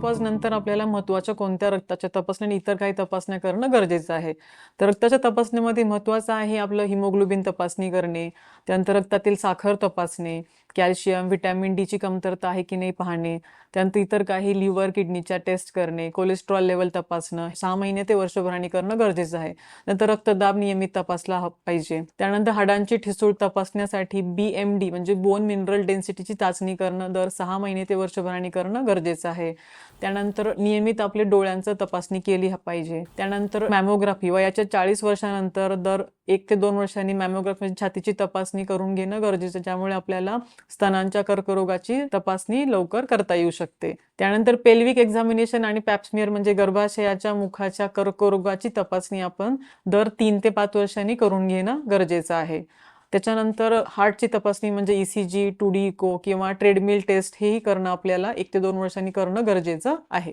तपास नंतर आपल्याला महत्त्वाच्या कोणत्या रक्ताच्या तपासण्या इतर काही तपासण्या करणं गरजेचं आहे. तर रक्ताच्या तपासणीमध्ये महत्वाचं आहे आपलं हिमोग्लोबिन तपासणी करणे त्यानंतर रक्तातील साखर तपासणे कॅल्शियम व्हिटॅमिन डीची कमतरता आहे की नाही पाहणे त्यानंतर इतर काही लिव्हर किडनीच्या टेस्ट करणे कोलेस्ट्रॉल लेवल तपासणं सहा महिने ते वर्षभराने करणं गरजेचं आहे. नंतर रक्तदाब नियमित तपासला पाहिजे. त्यानंतर हाडांची ठिसूळ तपासण्यासाठी बी एम डी म्हणजे बोन मिनरल डेन्सिटीची चाचणी करणं दर सहा महिने ते वर्षभराने करणं गरजेचं आहे. त्यानंतर नियमित आपले डोळ्यांचं तपासणी केली पाहिजे. त्यानंतर मॅमोग्राफी वयाच्या चाळीस वर्षानंतर दर एक ते दोन वर्षांनी मॅमोग्राफी म्हणजे छातीची तपासणी करून घेणं गरजेचं ज्यामुळे आपल्याला स्तनांच्या कर्करोगाची तपासणी लवकर करता येऊ शकते. त्यानंतर पेल्विक एक्झामिनेशन आणि पॅप्समिअर म्हणजे गर्भाशयाच्या मुखाच्या कर्करोगाची तपासणी आपण दर तीन ते पाच वर्षांनी करून घेणं गरजेचं आहे. त्याच्यानंतर हार्टची तपासणी म्हणजे E C G two D echo किंवा ट्रेडमिल टेस्ट हेही करणं आपल्याला एक ते दोन वर्षांनी करणं गरजेचं आहे.